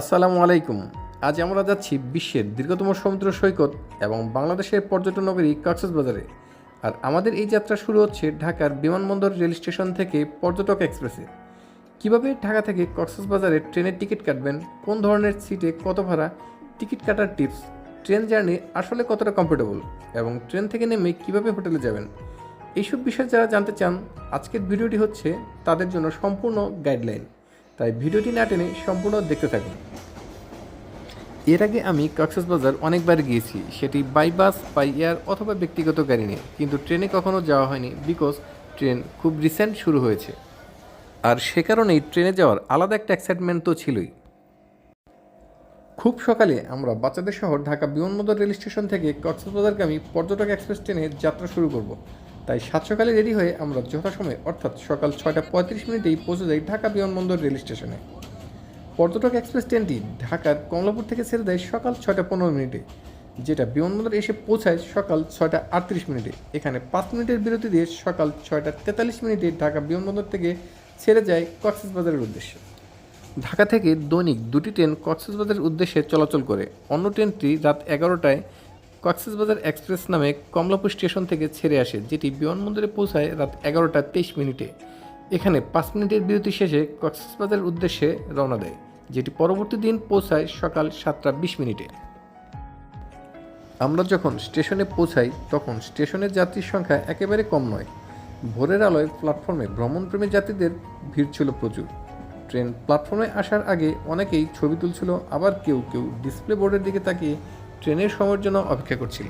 আসসালামু আলাইকুম। আজ আমরা যাচ্ছি বিশ্বের দীর্ঘতম সমুদ্র সৈকত এবং বাংলাদেশের পর্যটন নগরী কক্সবাজারে। আর আমাদের এই যাত্রা শুরু হচ্ছে ঢাকার বিমানবন্দর রেল স্টেশন থেকে পর্যটক এক্সপ্রেসে। কীভাবে ঢাকা থেকে কক্সবাজারে ট্রেনের টিকিট কাটবেন, কোন ধরনের সিটে কত ভাড়া, টিকিট কাটার টিপস, ট্রেন জার্নি আসলে কতটা কমফোর্টেবল এবং ট্রেন থেকে নেমে কীভাবে হোটেলে যাবেন, এইসব বিষয়ে যারা জানতে চান, আজকের ভিডিওটি হচ্ছে তাদের জন্য সম্পূর্ণ গাইডলাইন তাই ভিডিওটি না টেনে সম্পূর্ণ দেখতে থাকুন। এর আগে আমি কক্সবাজার অনেকবার গিয়েছি, সেটি বাই বাস, বাই এয়ার অথবা ব্যক্তিগত গাড়ি নিয়ে। কিন্তু ট্রেনে কখনো যাওয়া হয়নি বিকজ ট্রেন খুব রিসেন্ট শুরু হয়েছে। আর সে কারণেই ট্রেনে যাওয়ার আলাদা একটা এক্সাইটমেন্ট তো ছিলই। খুব সকালে আমরা বাচ্চাদের শহর ঢাকা বিমানবন্দর রেল স্টেশন থেকে কক্সবাজারগামী পর্যটক এক্সপ্রেস ট্রেনে যাত্রা শুরু করব। তাই সাত সকালে রেডি হয়ে আমরা যথাসময়ে অর্থাৎ সকাল ছয়টা পঁয়ত্রিশ মিনিটেই পৌঁছে যাই ঢাকা বিমানবন্দর রেল স্টেশনে। পর্যটক এক্সপ্রেস ট্রেনটি ঢাকার কমলাপুর থেকে ছেড়ে দেয় সকাল ছয়টা পনেরো মিনিটে, যেটা বিমানবন্দর এসে পৌঁছায় সকাল ছয়টা আটত্রিশ মিনিটে। এখানে পাঁচ মিনিটের বিরতি দিয়ে সকাল ছয়টা তেতাল্লিশ মিনিটে ঢাকা বিমানবন্দর থেকে ছেড়ে যায় কক্সবাজারের উদ্দেশ্যে। ঢাকা থেকে দৈনিক দুটি ট্রেন কক্সবাজারের উদ্দেশ্যে চলাচল করে। অন্য ট্রেনটি রাত এগারোটায় কক্সবাজার এক্সপ্রেস নামে কমলাপুর স্টেশন থেকে ছেড়ে আসে, যেটি বিমানবন্দরে পৌঁছায় রাত এগারোটা তেইশ মিনিটে। এখানে পাঁচ মিনিটের বিরতি শেষে কক্সবাজারের উদ্দেশ্যে রওনা দেয়, যেটি পরবর্তী দিন পৌঁছায় সকাল সাতটা বিশ মিনিটে। আমরা যখন স্টেশনে পৌঁছাই, তখন স্টেশনের যাত্রীর সংখ্যা একেবারে কম নয়। ভোরের আলোয় প্ল্যাটফর্মে ভ্রমণপ্রেমী যাত্রীদের ভিড় ছিল প্রচুর। ট্রেন প্ল্যাটফর্মে আসার আগে অনেকেই ছবি তুলছিল, আবার কেউ কেউ ডিসপ্লে বোর্ডের দিকে তাকিয়ে ট্রেনের সময়ের জন্য অপেক্ষা করছিল।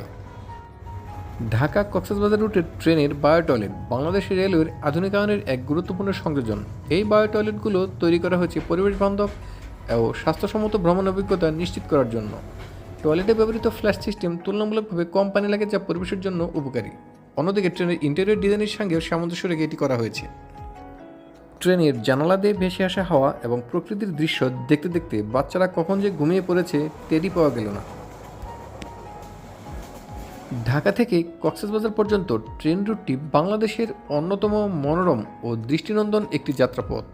ঢাকা কক্সবাজার রুটের ট্রেনের বায়ো টয়লেট বাংলাদেশ রেলওয়ের আধুনিকায়নের এক গুরুত্বপূর্ণ সংযোজন। এই বায়ো টয়লেটগুলো তৈরি করা হয়েছে পরিবেশ বান্ধব ও স্বাস্থ্যসম্মত ভ্রমণ অভিজ্ঞতা নিশ্চিত করার জন্য। টয়লেটে ব্যবহৃত ফ্ল্যাশ সিস্টেম তুলনামূলকভাবে কম পানি লাগে যা পরিবেশের জন্য উপকারী। অন্যদিকে ট্রেনের ইন্টেরিয়র ডিজাইনের সঙ্গেও সামঞ্জস্য রেখে এটি করা হয়েছে। ট্রেনের জানালা দিয়ে ভেসে আসা হাওয়া এবং প্রকৃতির দৃশ্য দেখতে দেখতে বাচ্চারা কখন যে ঘুমিয়ে পড়েছে, টেরই পাওয়া গেল না। ঢাকা থেকে কক্সবাজার পর্যন্ত ট্রেন রুটটি বাংলাদেশের অন্যতম মনোরম ও দৃষ্টিনন্দন একটি যাত্রাপথ।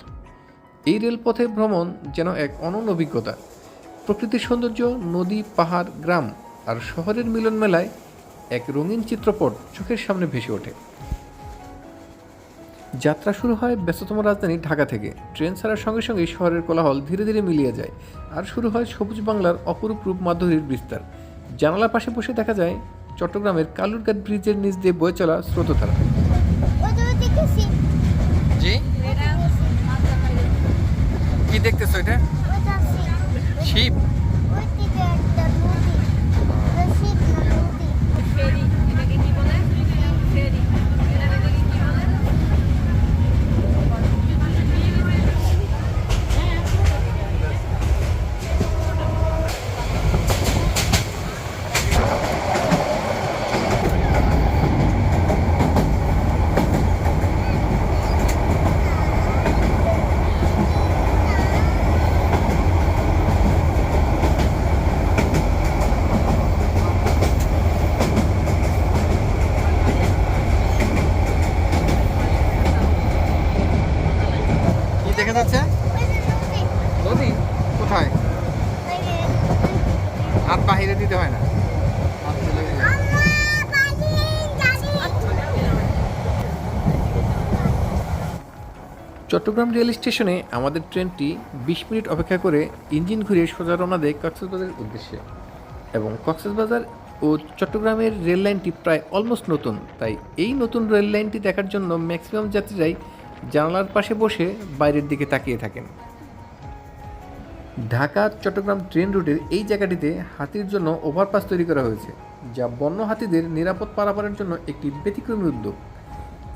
এই রেলপথে ভ্রমণ যেন এক অনন্য অভিজ্ঞতা। প্রকৃতির সৌন্দর্য, নদী, পাহাড়, গ্রাম আর শহরের মিলন মেলায় এক রঙিন চিত্রপট চোখের সামনে ভেসে ওঠে। যাত্রা শুরু হয় ব্যস্ততম রাজধানী ঢাকা থেকে। ট্রেন ছাড়ার সঙ্গে সঙ্গে শহরের কোলাহল ধীরে ধীরে মিলিয়ে যায়। আর শুরু হয় সবুজ বাংলার অপরূপ রূপ মাধুরীর বিস্তার। জানালার পাশে বসে দেখা যায় চট্টগ্রামের কালুরঘাট ব্রিজের নিচ দিয়ে বয়ে চলা স্রোতধারা। জি? কি দেখতেছো এটা? শিপ ফেরি এটাকে কি বলে ফেরি এটাকে কি বলে কি দেখা যাচ্ছে? নদী? কোথায়? হাত বাহিরে দিতে হয় না। চট্টগ্রাম রেল স্টেশনে আমাদের ট্রেনটি বিশ মিনিট অপেক্ষা করে ইঞ্জিন ঘুরিয়ে সোজা রওনা দেয় কক্সবাজারের উদ্দেশ্যে এবং কক্সবাজার ও চট্টগ্রামের রেল লাইনটি প্রায় অলমোস্ট নতুন। তাই এই নতুন রেল লাইনটি দেখার জন্য ম্যাক্সিমাম যাত্রীরাই জানালার পাশে বসে বাইরের দিকে তাকিয়ে থাকেন। ঢাকা, চট্টগ্রাম ট্রেন রুটের এই জায়গাটিতে হাতির জন্য ওভারপাস তৈরি করা হয়েছে, যা বন্য হাতিদের নিরাপদ পারাপারের জন্য একটি ব্যতিক্রমী উদ্যোগ।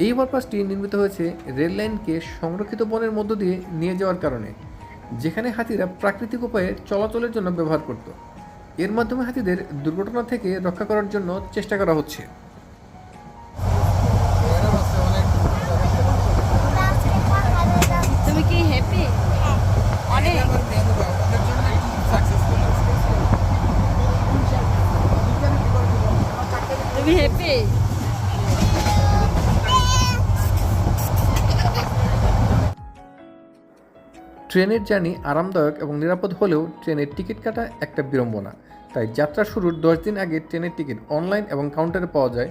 এই ওভারপাসটি নির্মিত হয়েছে রেল লাইনকে সংরক্ষিত বনের মধ্য দিয়ে নিয়ে যাওয়ার কারণে, যেখানে হাতিরা প্রাকৃতিক উপায়ে চলাচলের জন্য ব্যবহার করত। এর মাধ্যমে হাতিদের দুর্ঘটনা থেকে রক্ষা করার জন্য চেষ্টা করা হচ্ছে। ট্রেনের জার্নি আরামদায়ক এবং নিরাপদ হলেও ট্রেনের টিকিট কাটা একটা বিড়ম্বনা। তাই যাত্রা শুরুর দশ দিন আগে ট্রেনের টিকিট অনলাইন এবং কাউন্টারে পাওয়া যায়।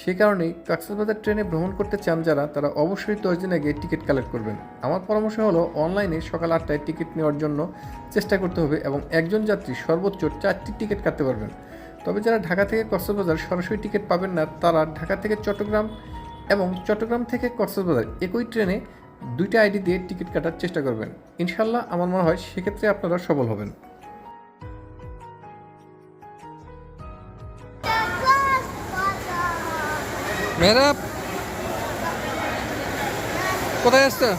সে কারণেই কক্সবাজার ট্রেনে ভ্রমণ করতে চান যারা, তারা অবশ্যই দশ দিন আগে টিকিট কালেক্ট করবেন। আমার পরামর্শ হলো, অনলাইনে সকাল আটটায় টিকিট নেওয়ার জন্য চেষ্টা করতে হবে এবং একজন যাত্রী সর্বোচ্চ চারটি টিকিট কাটতে পারবেন। তবে যারা ঢাকা থেকে কক্সবাজার সরাসরি টিকিট পাবেন না, তারা ঢাকা থেকে চট্টগ্রাম এবং চট্টগ্রাম থেকে কক্সবাজার একই ট্রেনে দুইটা আইডি দিয়ে টিকিট কাটার চেষ্টা করবেন। ইনশাল্লাহ আমার মনে হয় সেক্ষেত্রে আপনারা সফল হবেন। কোথায় আসছো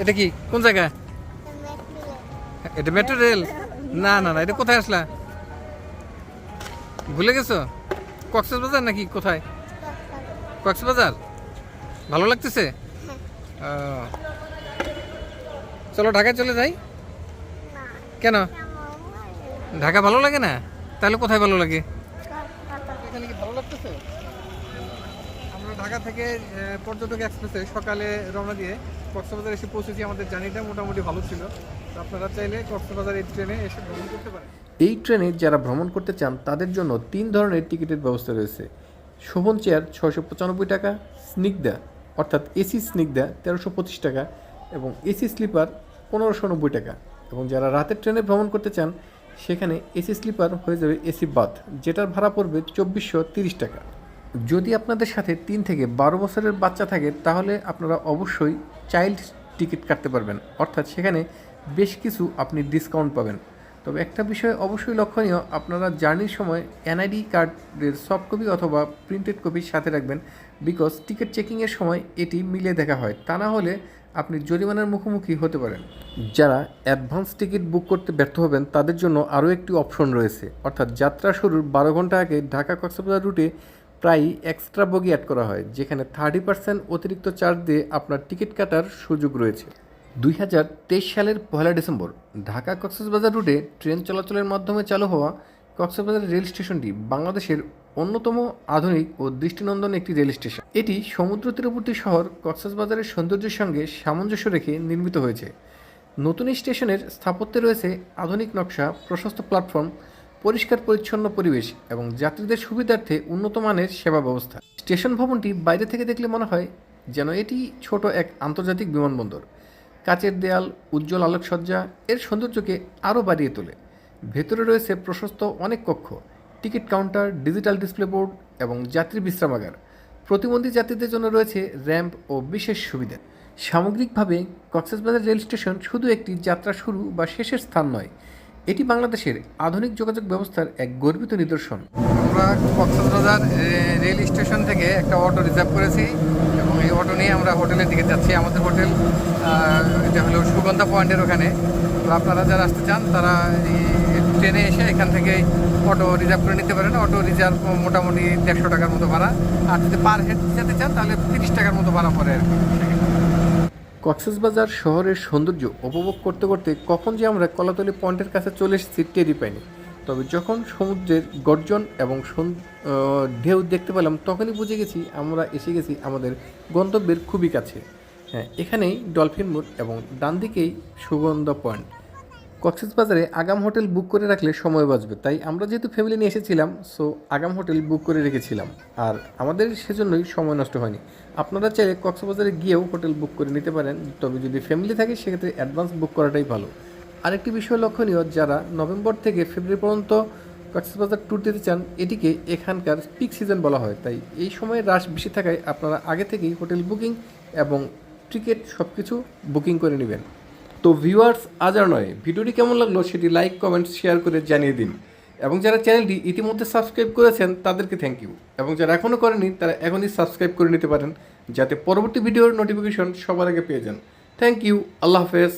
এটা কি? কোন জায়গা? এটা মেট্রো রেল না না না, এটা কোথায় আসলা? ভুলে গেছো? কক্সবাজার নাকি কোথায়? কক্সবাজার? ভালো লাগতেছে। চলো ঢাকায় চলে যাই। কেন? ঢাকা ভালো লাগে না? তাহলে কোথায় ভালো লাগে এখানে কি ভালো লাগতেছে আমরা ঢাকা থেকে পর্যটক এক্সপ্রেসে সকালে রওনা দিয়ে কক্সবাজার এসে পৌঁছেছি। আমাদের জার্নিটা মোটামুটি ভালো ছিল। আপনারা চাইলে কক্সবাজার এই ট্রেনে এসে ভ্রমণ করতে পারেন। এই ট্রেনে যারা ভ্রমণ করতে চান, তাদের জন্য তিন ধরনের টিকিটের ব্যবস্থা রয়েছে। শোভন চেয়ার ছয়শো পঁচানব্বই টাকা স্নিগ্ধা অর্থাৎ এসি স্নিগ্ধা তেরোশো পঁচিশ টাকা এবং এসি স্লিপার পনেরোশো নব্বই টাকা। এবং যারা রাতের ট্রেনে ভ্রমণ করতে চান, সেখানে এসি স্লিপার হয়ে যাবে এসি বাথ, যেটার ভাড়া পড়বে চব্বিশশো তিরিশ টাকা। যদি আপনাদের সাথে তিন থেকে বারো বছরের বাচ্চা থাকে, তাহলে আপনারা অবশ্যই চাইল্ড টিকিট কাটতে পারবেন। অর্থাৎ সেখানে বেশ কিছু আপনি ডিসকাউন্ট পাবেন। তবে একটা বিষয় অবশ্যই লক্ষণীয়, আপনারা জার্নির সময় এনআইডি কার্ডের সফট কপি অথবা প্রিন্টেড কপি সাথে রাখবেন বিকজ টিকিট চেকিংয়ের সময় এটি মিলিয়ে দেখা হয়। তা না হলে আপনি জরিমানার মুখোমুখি হতে পারেন। যারা অ্যাডভান্স টিকিট বুক করতে ব্যর্থ হবেন, তাদের জন্য আরও একটি অপশন রয়েছে। অর্থাৎ যাত্রা শুরুর বারো ঘণ্টা আগে ঢাকা কক্সবাজার রুটে প্রায়ই এক্সট্রা বগি অ্যাড করা হয়, যেখানে থার্টি পার্সেন্ট অতিরিক্ত চার্জ দিয়ে আপনার টিকিট কাটার সুযোগ রয়েছে। দুই হাজার তেইশ সালের পয়লা ডিসেম্বর, ঢাকা কক্সবাজার রুটে ট্রেন চলাচলের মাধ্যমে চালু হওয়া কক্সবাজার রেল স্টেশনটি বাংলাদেশের অন্যতম আধুনিক ও দৃষ্টিনন্দন একটি রেল স্টেশন। এটি সমুদ্র তীরবর্তী শহর কক্সবাজারের সৌন্দর্যের সঙ্গে সামঞ্জস্য রেখে নির্মিত হয়েছে। নতুন স্টেশনের স্থাপত্যে রয়েছে আধুনিক নকশা, প্রশস্ত প্ল্যাটফর্ম পরিষ্কার, পরিচ্ছন্ন পরিবেশ এবং যাত্রীদের সুবিধার্থে উন্নত মানের সেবা ব্যবস্থা। স্টেশন ভবনটি বাইরে থেকে দেখলে মনে হয় যেন এটি ছোট এক আন্তর্জাতিক বিমানবন্দর। কাচের দেয়াল, উজ্জ্বল আলোকসজ্জা, এর সৌন্দর্যকে আরও বাড়িয়ে তোলে। ভেতরে রয়েছে প্রশস্ত অনেক কক্ষ, ticket counter, digital display board এবং যাত্রী বিশ্রামাগার। প্রতিবন্ধী যাত্রীদের জন্য রয়েছে র্যাম্প ও বিশেষ সুবিধা। সামগ্রিকভাবে কক্সবাজার রেল স্টেশন শুধু একটি যাত্রা শুরু বা শেষের স্থান নয় এটি বাংলাদেশের আধুনিক যোগাযোগ ব্যবস্থার এক গর্বিত নিদর্শন। আমরা কক্সবাজার রেল স্টেশন থেকে একটা অটো রিজার্ভ করেছি এবং এই অটো নিয়ে আমরা হোটেলের দিকে যাচ্ছি। আমাদের হোটেল এটা হলো সুগন্ধা পয়েন্টের ওখানে। তো আপনারা যারা আসতে চান, তারা ট্রেনে এসে এখান থেকে অটো রিজার্ভ করে নিতে পারেন। অটো রিজার্ভ মোটামুটি দেড়শো টাকার মতো ভাড়া। আর যদি পার হেড যেতে চান, তাহলে তিরিশ টাকার মতো ভাড়া পড়ে আর কি। কক্সবাজার শহরের সৌন্দর্য উপভোগ করতে করতে কখন যে আমরা কলাতলি পয়েন্টের কাছে চলে এসেছি টেরি পাইনি। তবে যখন সমুদ্রের গর্জন এবং ঢেউ দেখতে পেলাম, তখনই বুঝে গেছি আমরা এসে গেছি আমাদের গন্তব্যের খুবই কাছে। হ্যাঁ এখানেই ডলফিন মোড় এবং ডান দিকেই সুগন্ধ পয়েন্ট। কক্সবাজারে আগাম হোটেল বুক করে রাখলে সময় বাঁচবে। তাই আমরা যেহেতু ফ্যামিলি নিয়ে এসেছিলাম সো আগাম হোটেল বুক করে রেখেছিলাম। আর আমাদের সেজন্যই সময় নষ্ট হয়নি। আপনারা চাইলে কক্সবাজারে গিয়েও হোটেল বুক করে নিতে পারেন, তবে যদি ফ্যামিলি থাকে, সেক্ষেত্রে অ্যাডভান্স বুক করাটাই ভালো। আরেকটি বিষয় লক্ষণীয়, যারা নভেম্বর থেকে ফেব্রুয়ারি পর্যন্ত কক্সবাজার ট্যুর দিতে চান, এটিকে এখানকার পিক সিজন বলা হয়। তাই এই সময় রাশ বেশি থাকায় আপনারা আগে থেকেই হোটেল বুকিং এবং টিকিট সব কিছু বুকিং করে নেবেন। তো ভিউয়ার্স আজ আর নয়। ভিডিওটি কেমন লাগল সেটি লাইক কমেন্ট শেয়ার করে জানিয়ে দিন। এবং যারা চ্যানেলটি ইতিমধ্যে সাবস্ক্রাইব করেছেন, তাদেরকে থ্যাংক ইউ এবং যারা এখনও করেনি তারা এখনই সাবস্ক্রাইব করে নিতে পারেন, যাতে পরবর্তী ভিডিওর নোটিফিকেশন সবার আগে পেয়ে যান। থ্যাংক ইউ আল্লাহ হাফেজ।